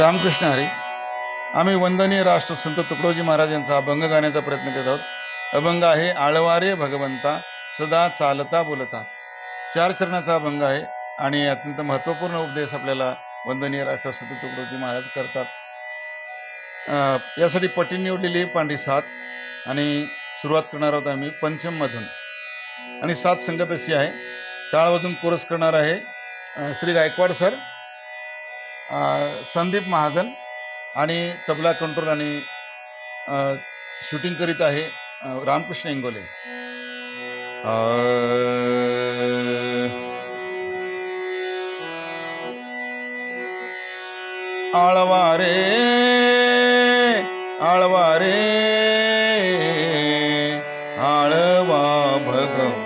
रामकृष्ण हरी. आम्ही वंदनीय राष्ट्रसंत तुकडोजी महाराज यांचा अभंग गाण्याचा प्रयत्न करत आहोत. अभंग आहे आळवारे भगवंता सदा चालता बोलता. चार चरणाचा अभंग आहे आणि अत्यंत महत्त्वपूर्ण उपदेश आपल्याला वंदनीय राष्ट्रसंत तुकडोजी महाराज करतात. यासाठी पटी निवडलेली पांढरी सात आणि सुरुवात करणार आहोत आम्ही पंचममधून. आणि सात संगत अशी आहे. टाळ वाजून कोरस करणार आहे श्री गायकवाड सर. संदीप महाजन आणि तबला कंट्रोल आणि शूटिंग करीत आहे रामकृष्ण इंगोले. आळवारे आळवारे आळवा भगव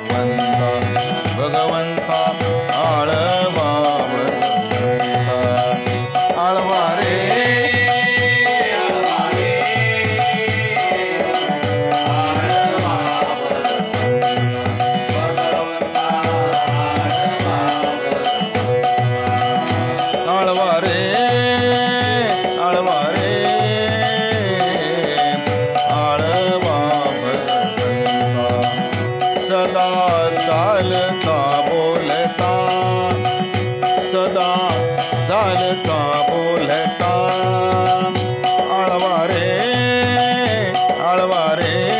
चालता बोलता आळवारे आळवारे आळवा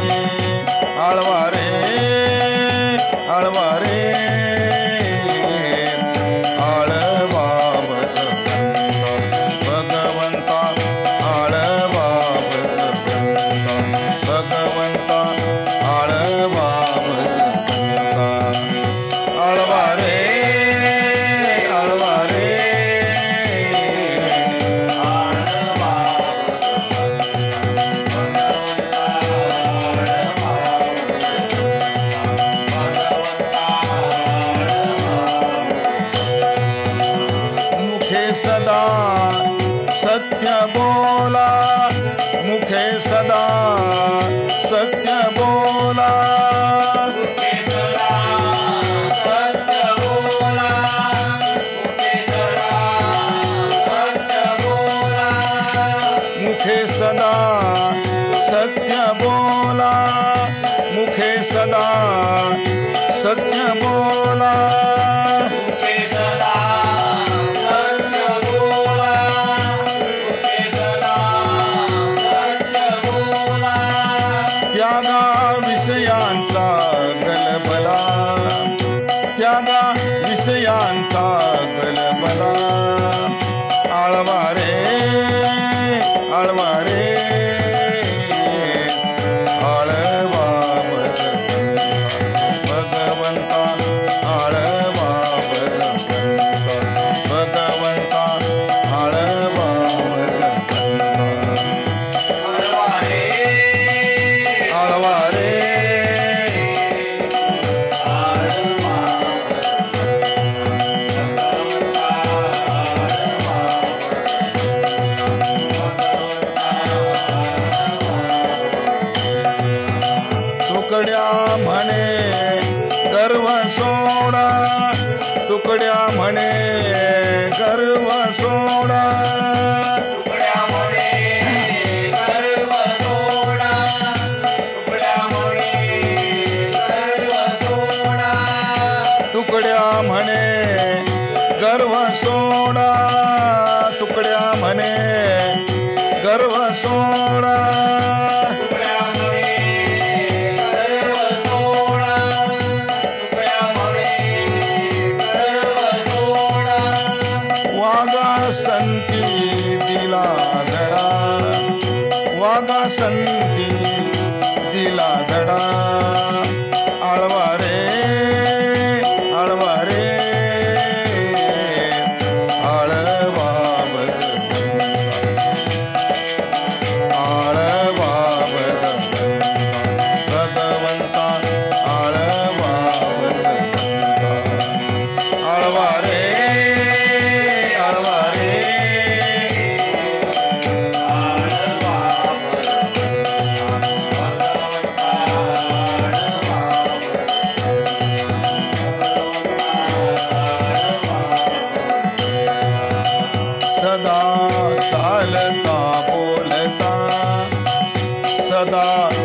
बोला. मुखे सदा सत्य बोला. मुखे सदा सत्य बोला. गलबला आळवारे तुकड्या म्हणे गर्व सोडा. तुकड्या म्हणे गर्व सोडा. तुकड्या म्हणे गर्व सोडा. तुकड्या म्हणे गर्व सोडा. दिला धडा वागा संती दिला धडा आळवा रे आळवा रे आळवा आळवा भगवंता आळवा भगवंता आळवा रे आळवा बोलता सदा चालता बोलता